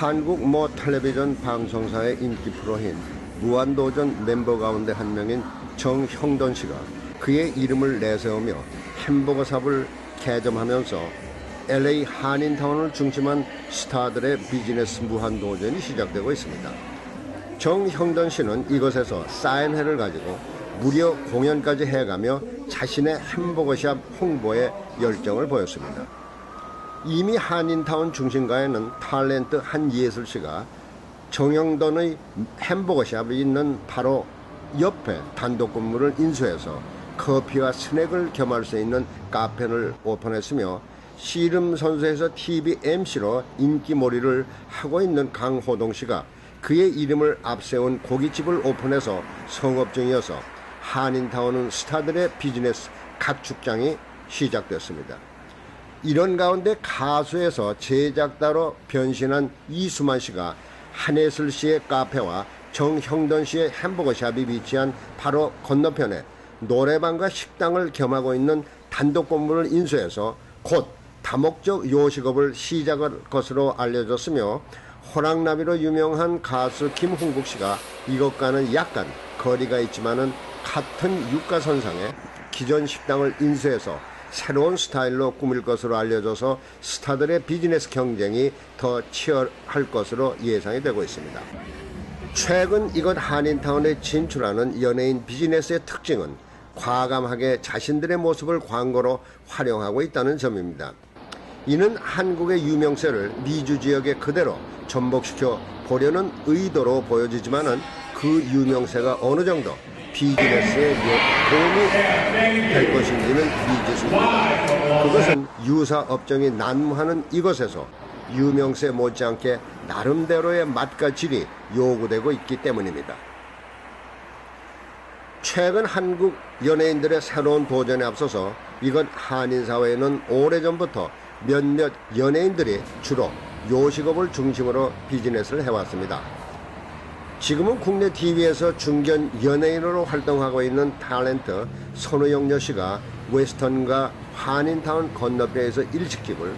한국 모 텔레비전 방송사의 인기 프로인 무한도전 멤버 가운데 한 명인 정형돈 씨가 그의 이름을 내세우며 햄버거 샵을 개점하면서 LA 한인타운을 중심한 스타들의 비즈니스 무한도전이 시작되고 있습니다. 정형돈 씨는 이곳에서 사인회를 가지고 무려 공연까지 해가며 자신의 햄버거샵 홍보에 열정을 보였습니다. 이미 한인타운 중심가에는 탤런트 한예슬 씨가 정영돈의 햄버거 샵이 있는 바로 옆에 단독 건물을 인수해서 커피와 스낵을 겸할 수 있는 카페를 오픈했으며 씨름 선수에서 TV MC로 인기몰이를 하고 있는 강호동 씨가 그의 이름을 앞세운 고깃집을 오픈해서 성업 중이어서 한인타운은 스타들의 비즈니스 가축장이 시작됐습니다. 이런 가운데 가수에서 제작자로 변신한 이수만 씨가 한예슬 씨의 카페와 정형돈 씨의 햄버거 샵이 위치한 바로 건너편에 노래방과 식당을 겸하고 있는 단독 건물을 인수해서 곧 다목적 요식업을 시작할 것으로 알려졌으며 호랑나비로 유명한 가수 김홍국 씨가 이것과는 약간 거리가 있지만은 같은 유가선상에 기존 식당을 인수해서 새로운 스타일로 꾸밀 것으로 알려져서 스타들의 비즈니스 경쟁이 더 치열할 것으로 예상이 되고 있습니다. 최근 이곳 한인타운에 진출하는 연예인 비즈니스의 특징은 과감하게 자신들의 모습을 광고로 활용하고 있다는 점입니다. 이는 한국의 유명세를 미주 지역에 그대로 전복시켜 보려는 의도로 보여지지만은 그 유명세가 어느 정도 비즈니스에 도움이 될 것인지는 미지수입니다. 그것은 유사 업종이 난무하는 이곳에서 유명세 못지않게 나름대로의 맛과 질이 요구되고 있기 때문입니다. 최근 한국 연예인들의 새로운 도전에 앞서서 이것 한인사회는 오래전부터 몇몇 연예인들이 주로 요식업을 중심으로 비즈니스를 해왔습니다. 지금은 국내 TV에서 중견 연예인으로 활동하고 있는 탤런트 손우영녀 씨가 웨스턴과 한인타운 건너편에서 일식집을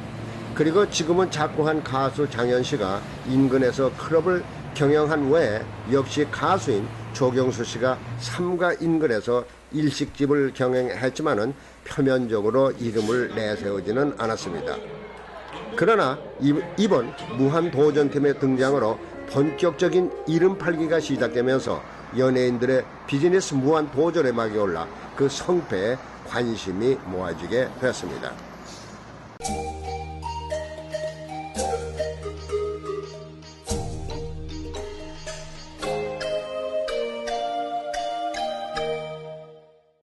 그리고 지금은 작고한 가수 장현 씨가 인근에서 클럽을 경영한 외에 역시 가수인 조경수 씨가 삼가 인근에서 일식집을 경영했지만은 표면적으로 이름을 내세우지는 않았습니다. 그러나 이번 무한도전팀의 등장으로 본격적인 이름 팔기가 시작되면서 연예인들의 비즈니스 무한 도전의 막이 올라 그 성패에 관심이 모아지게 되었습니다.